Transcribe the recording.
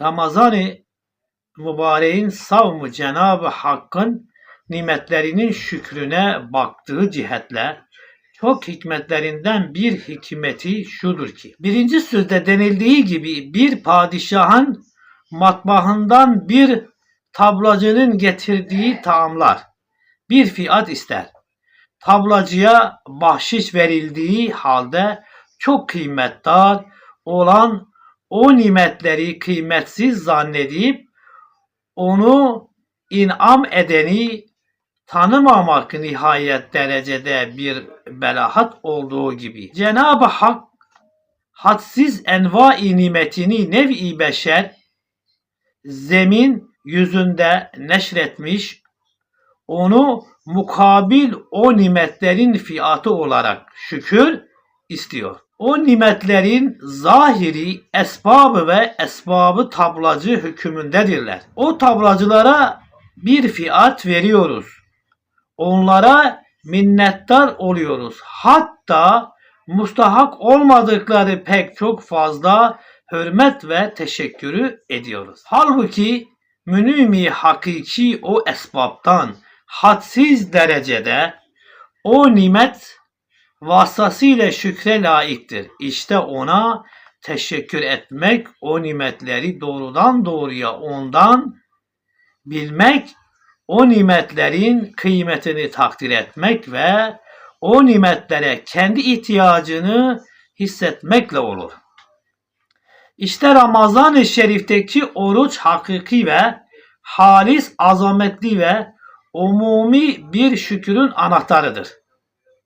Ramazan-ı mübareğin savmı Cenab-ı Hakk'ın nimetlerinin şükrüne baktığı cihetle çok hikmetlerinden bir hikmeti şudur ki birinci sözde denildiği gibi bir padişahın matbaahından bir tablacının getirdiği taamlar bir fiyat ister. Tablacıya bahşiş verildiği halde çok kıymetdar olan o nimetleri kıymetsiz zannedip onu inam edeni tanımamak nihayet derecede bir belahat olduğu gibi. Cenab-ı Hak hadsiz enva-i nimetini nev-i beşer zemin yüzünde neşretmiş, onu mukabil o nimetlerin fiyatı olarak şükür istiyor. O nimetlerin zahiri esbabı ve esbabı tablacı hükmündedirler. O tablacılara bir fiyat veriyoruz. Onlara minnettar oluyoruz. Hatta mustahak olmadıkları pek çok fazla hürmet ve teşekkürü ediyoruz. Halbuki münimi hakiki o esbaptan hadsiz derecede o nimet vasıtasıyla şükre layıktır. İşte ona teşekkür etmek, o nimetleri doğrudan doğruya ondan bilmek, o nimetlerin kıymetini takdir etmek ve o nimetlere kendi ihtiyacını hissetmekle olur. İşte Ramazan-ı Şerif'teki oruç hakiki ve halis azametli ve umumi bir şükrün anahtarıdır.